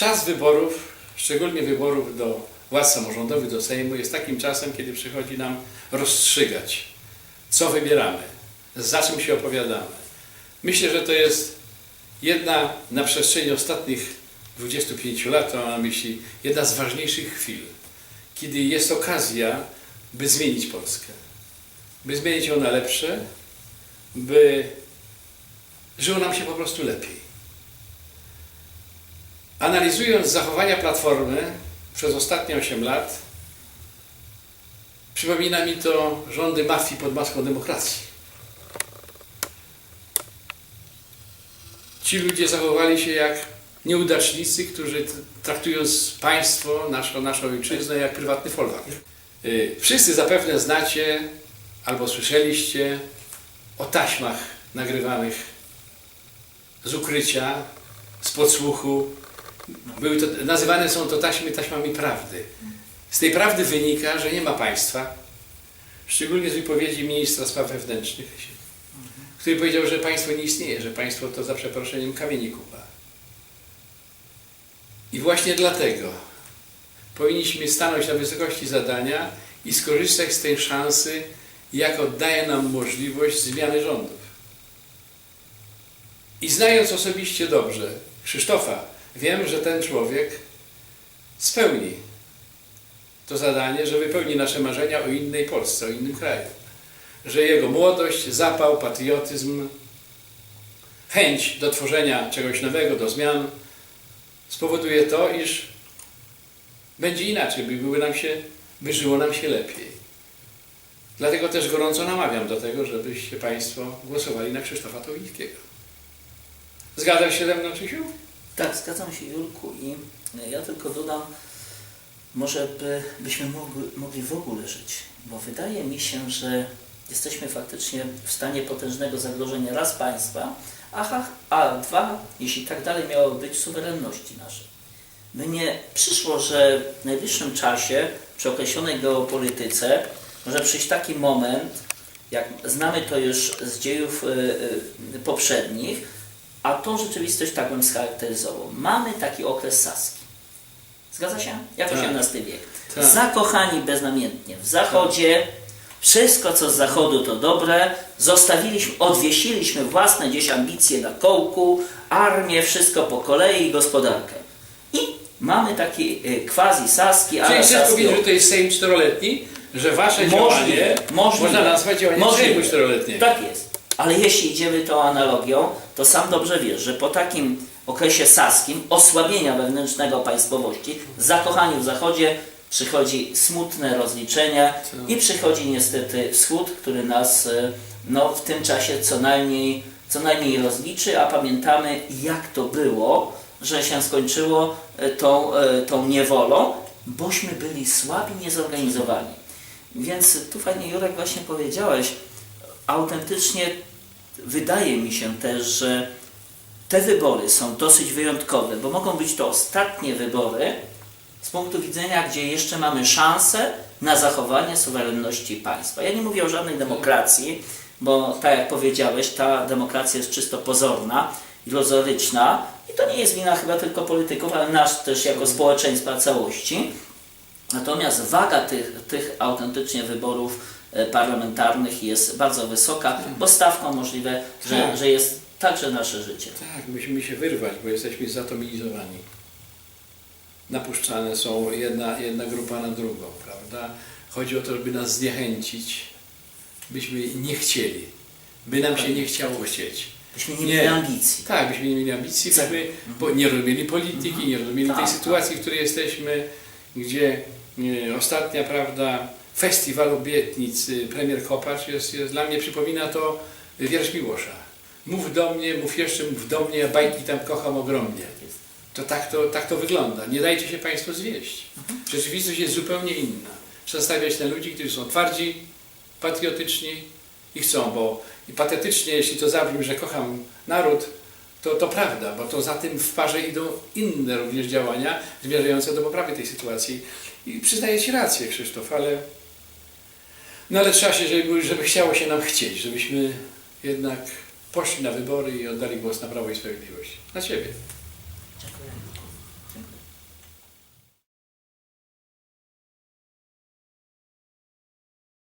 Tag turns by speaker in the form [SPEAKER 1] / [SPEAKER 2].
[SPEAKER 1] Czas wyborów, szczególnie wyborów do władz samorządowych, do Sejmu, jest takim czasem, kiedy przychodzi nam rozstrzygać, co wybieramy, za czym się opowiadamy. Myślę, że to jest jedna na przestrzeni ostatnich 25 lat, mam na myśli jedna z ważniejszych chwil, kiedy jest okazja, by zmienić Polskę, by zmienić ją na lepsze, by żyło nam się po prostu lepiej. Analizując zachowania Platformy przez ostatnie 8 lat, przypomina mi to rządy mafii pod maską demokracji. Ci ludzie zachowali się jak nieudacznicy, którzy traktując państwo, naszą, naszą ojczyznę, jak prywatny folwark. Y, Wszyscy zapewne znacie albo słyszeliście o taśmach nagrywanych z ukrycia, z podsłuchu. Były to, nazywane są to taśmy taśmami prawdy. Z tej prawdy wynika, że nie ma państwa, szczególnie z wypowiedzi ministra spraw wewnętrznych, który powiedział, że państwo nie istnieje, że państwo to za przeproszeniem kamieni kupa. I właśnie dlatego powinniśmy stanąć na wysokości zadania i skorzystać z tej szansy, jak oddaje nam możliwość zmiany rządów. I znając osobiście dobrze Krzysztofa, wiem, że ten człowiek spełni to zadanie, że wypełni nasze marzenia o innej Polsce, o innym kraju. Że jego młodość, zapał, patriotyzm, chęć do tworzenia czegoś nowego, do zmian spowoduje to, iż będzie inaczej, by były nam się, by żyło nam się lepiej. Dlatego też gorąco namawiam do tego, żebyście Państwo głosowali na Krzysztofa Towińskiego. Zgadzasz się ze mną, Krzysiu?
[SPEAKER 2] Tak, zgadzam się Julku i e, ja tylko dodam, może by, byśmy mogli, mogli w ogóle żyć, bo wydaje mi się, że jesteśmy faktycznie w stanie potężnego zagrożenia raz państwa, a, a dwa, jeśli tak dalej miało być, suwerenności naszej. By nie przyszło, że w najbliższym czasie, przy określonej geopolityce, może przyjść taki moment, jak znamy to już z dziejów y, y, poprzednich, a tą rzeczywistość tak bym scharakteryzował. Mamy taki okres saski. Zgadza się? Jak
[SPEAKER 1] Tak.
[SPEAKER 2] XVIII wiek.
[SPEAKER 1] Tak.
[SPEAKER 2] Zakochani beznamiętnie w zachodzie, wszystko co z zachodu to dobre, zostawiliśmy, odwiesiliśmy własne gdzieś ambicje na kołku, armię, wszystko po kolei, gospodarkę. I mamy taki y, quasi saski,
[SPEAKER 1] Czyli
[SPEAKER 2] ale
[SPEAKER 1] chcesz
[SPEAKER 2] saski
[SPEAKER 1] powiedzieć, że to jest Sejm czteroletni? Że Wasze działanie
[SPEAKER 2] możliwe.
[SPEAKER 1] można nazwać działaniem
[SPEAKER 2] Możliwe.
[SPEAKER 1] Sejmu czteroletniego?
[SPEAKER 2] Tak jest. Ale jeśli idziemy tą analogią, to sam dobrze wiesz, że po takim okresie saskim, osłabienia wewnętrznego państwowości, zakochaniu w Zachodzie, przychodzi smutne rozliczenie i przychodzi niestety wschód, który nas e, no, w tym czasie co najmniej, co najmniej rozliczy, a pamiętamy jak to było, że się skończyło e, tą, e, tą niewolą, bośmy byli słabi, niezorganizowani. Więc tu fajnie Jurek właśnie powiedziałeś, autentycznie wydaje mi się też, że te wybory są dosyć wyjątkowe, bo mogą być to ostatnie wybory z punktu widzenia, gdzie jeszcze mamy szansę na zachowanie suwerenności państwa. Ja nie mówię o żadnej demokracji, bo tak jak powiedziałeś, ta demokracja jest czysto pozorna, iluzoryczna i to nie jest wina chyba tylko polityków, ale nas też jako społeczeństwa całości. Natomiast waga tych, tych autentycznie wyborów parlamentarnych jest bardzo wysoka, bo stawką możliwe, że,
[SPEAKER 1] Tak.
[SPEAKER 2] że jest także nasze życie.
[SPEAKER 1] Tak, musimy się wyrwać, bo jesteśmy zatomizowani. Napuszczane są jedna, jedna grupa na drugą, prawda? Chodzi o to, żeby nas zniechęcić, byśmy nie chcieli, by nam się nie chciało chcieć.
[SPEAKER 2] Byśmy nie
[SPEAKER 1] Nie.
[SPEAKER 2] mieli ambicji.
[SPEAKER 1] Tak, byśmy nie mieli ambicji,
[SPEAKER 2] Tak.
[SPEAKER 1] byśmy bo nie rozumieli polityki, nie rozumieli tej
[SPEAKER 2] Tak,
[SPEAKER 1] sytuacji, w której jesteśmy, gdzie e, ostatnia, prawda, festiwal obietnic, premier Kopacz jest, jest dla mnie, przypomina to wiersz Miłosza. Mów do mnie, mów jeszcze, mów do mnie, ja bajki tam kocham ogromnie. To tak to, tak to wygląda. Nie dajcie się Państwo zwieść. Rzeczywistość jest zupełnie inna. Trzeba stawiać na ludzi, którzy są twardzi, patriotyczni i chcą, bo i patetycznie, jeśli to zabrzmi, że kocham naród, to, to prawda, bo to za tym w parze idą inne również działania zmierzające do poprawy tej sytuacji. I przyznaję Ci rację, Krzysztof, ale no ale trzeba się, żeby, żeby chciało się nam chcieć, żebyśmy jednak poszli na wybory i oddali głos na Prawo i Sprawiedliwość. Na Ciebie. Dziękuję.